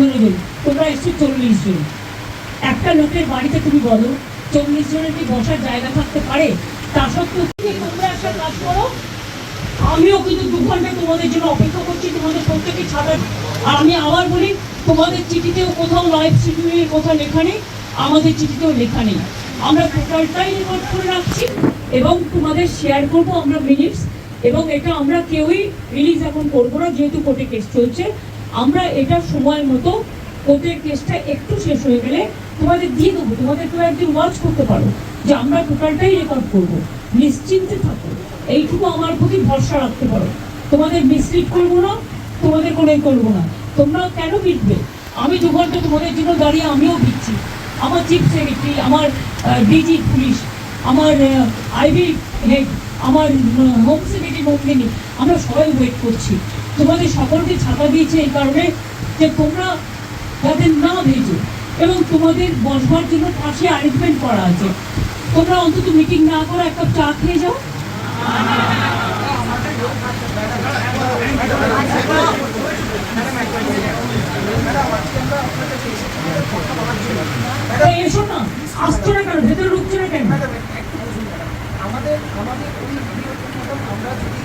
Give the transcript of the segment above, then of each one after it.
পনেরো জন, তোমরা এসছো চল্লিশ জন। একটা লোকের বাড়িতে তুমি বলো, চল্লিশ জনের কি বসার জায়গা থাকতে পারে? তা সত্ত্বেও তুমি তোমরা একটা কাজ করো? আমিও কিন্তু দু ঘণ্টা তোমাদের জন্য অপেক্ষা করছি, তোমাদের প্রত্যেকে ছাড়ার। আর আমি আবার বলি, তোমাদের চিঠিতেও কোথাও লাইভ শিডিউলের কথা লেখা নেই, আমাদের চিঠিতেও লেখা নেই। আমরা টোটালটাই রেকর্ড করে রাখছি এবং তোমাদের শেয়ার করব আমরা মিনিটস এবং এটা আমরা কেউই রিলিজ এখন করব না, যেহেতু কোর্টে কেস চলছে। আমরা এটা সময় মতো কোর্টের কেসটা একটু শেষ হয়ে গেলে তোমাদের দিয়ে দেবো, তোমাদের কেউ একদিন ওয়াচ করতে পারো যে আমরা টোটালটাই রেকর্ড করব। নিশ্চিন্তে থাকো। এইটুকু আমার প্রতি ভরসা রাখতে পারো। তোমাদের মিসলিড করব না, তোমাদের কোনো করব না। তোমরা কেন বিটবে আমি দু ঘণ্টা তোমাদের জন্য দাঁড়িয়ে আমিও বিচ্ছি আমার চিফ সেক্রেটারি আমার ডিজি পুলিশ আমার আইবি হেড আমার হোম সেক্রেটারি নন্দিনী আমরা সবাই ওয়েট করছি। তোমাদের সকলকে ছাতা দিয়েছে এই কারণে যে তোমরা যাতে না ভেজো এবং তোমাদের বসবার জন্য পাশে অ্যারেঞ্জমেন্ট করা আছে। তোমরা অন্তত মিটিং না করে একটা চা খেয়ে যাও। এসো না, আসছো না কেন? ভেতরে ঢুকছো না কেন? আমাদের আমাদের আমরা যদি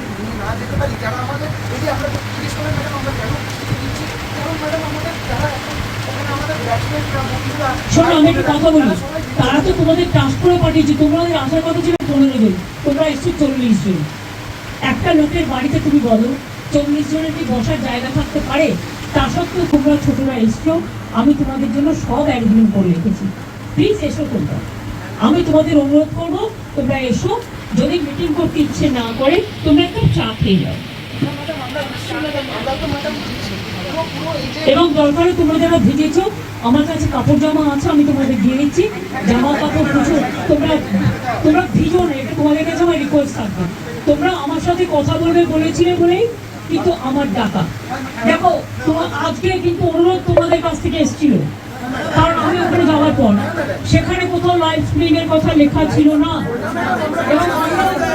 না যেতে পারি। যারা আমাদের যদি আমরা জিজ্ঞেস করেন ম্যাডাম আমরা কেন দিচ্ছি কারণ ম্যাডাম আমাদের যারা শোনো আমি একটা কথা বলি। তারা তো তোমাদের টাস্ক করে পাঠিয়েছে তোমাদের আসার কথা ছিল পনেরো জন। তোমরা এসছো চল্লিশ জন। একটা লোকের বাড়িতে তুমি বলো চল্লিশ জনের কি বসার জায়গা থাকতে পারে? তা সত্ত্বেও তোমরা ছোটরা এসছো। আমি তোমাদের জন্য সব অ্যারেঞ্জমেন্ট করে রেখেছি। প্লিজ এসো তোমরা। আমি তোমাদের অনুরোধ করব তোমরা এসো। যদি মিটিং করতে ইচ্ছে না করে, তোমরা একটু চা খেয়ে যাও। এবং দরকারে তোমরা যারা ভিজেছ, আমার কাছে কাপড় জামা আছে, আমি তোমাদের দিয়ে দিচ্ছি। জামা কাপড় কিছু তোমরা তোমরা ভিজো না, এটা তোমাদের কাছে আমার রিকোয়েস্ট থাকবে। তোমরা আমার সাথে কথা বলবে বলেছিলে বলেই, কিন্তু আমার ডাকা। দেখো তোমার আজকে কিন্তু অনুরোধ তোমাদের কাছ থেকে এসেছিল। কারণ আমি ওখানে যাওয়ার পর, সেখানে কোথাও লাইভ স্ট্রিমিং এর কথা লেখা ছিল না। এবং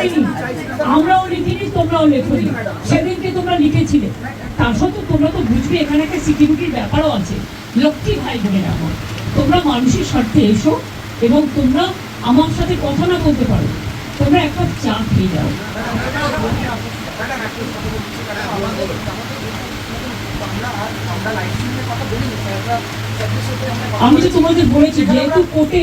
করিনি আমরাও লিখিনি, তোমরাও লেখনি। সেদিনকে তোমরা লিখেছিলে। তার সত্ত্বেও তোমরা তো বুঝবে, এখানে একটা সিকিউরিটির ব্যাপারও আছে। লক্ষ্মী ভাই বোনের আমার তোমরা মানুষের স্বার্থে এসো এবং তোমরা আমার সাথে কথা না বলতে পারো। তোমরা একটা চা খেয়ে যাও। আমি তো তোমাদের বলেছি, যেহেতু কোর্টে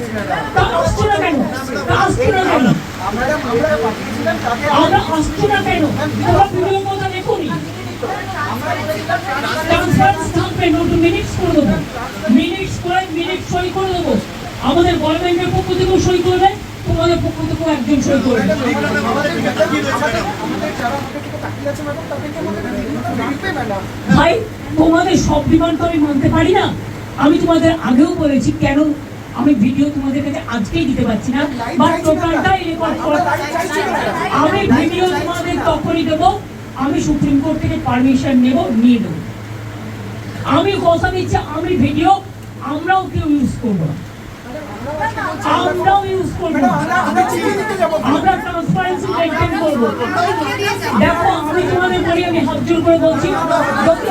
ম্যাডাম আমরা না কেন করে দেবো মিনিট সই করে দেবো আমাদের গভর্নমেন্টের পক্ষ থেকেও সই করবে তোমাদের পক্ষ থেকেও একজন সই করবে ভাই, তোমাদের সব ডিমান্ড তো আমি মানতে পারি না। আমি তোমাদের আগেও বলেছি, কেন আমি ভিডিও তোমাদের কাছে আজকেই দিতে পারছি না বাট টোটালটাই রেকর্ড করে। আমি ভিডিও তোমাদের তখনই দেবো আমি সুপ্রিম কোর্ট থেকে পারমিশন নেব নিয়ে দেবো আমি কথা দিচ্ছি আমি ভিডিও আমরাও কেউ ইউজ করব আমরাও ইউজ করব আমরা চিঠি দিতে ট্রান্সপারেন্সি মেনটেন করব। দেখো আমি তোমাদের বলি আমি হাত জোর করে বলছি যদি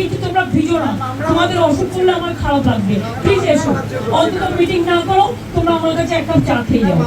কিন্তু তোমরা ভিজো না? তোমাদের অসুখ করলে আমার খারাপ লাগবে। প্লিজ এসো। অন্তত মিটিং না করো, তোমরা আমার কাছে একটা চা খেয়ে যাও।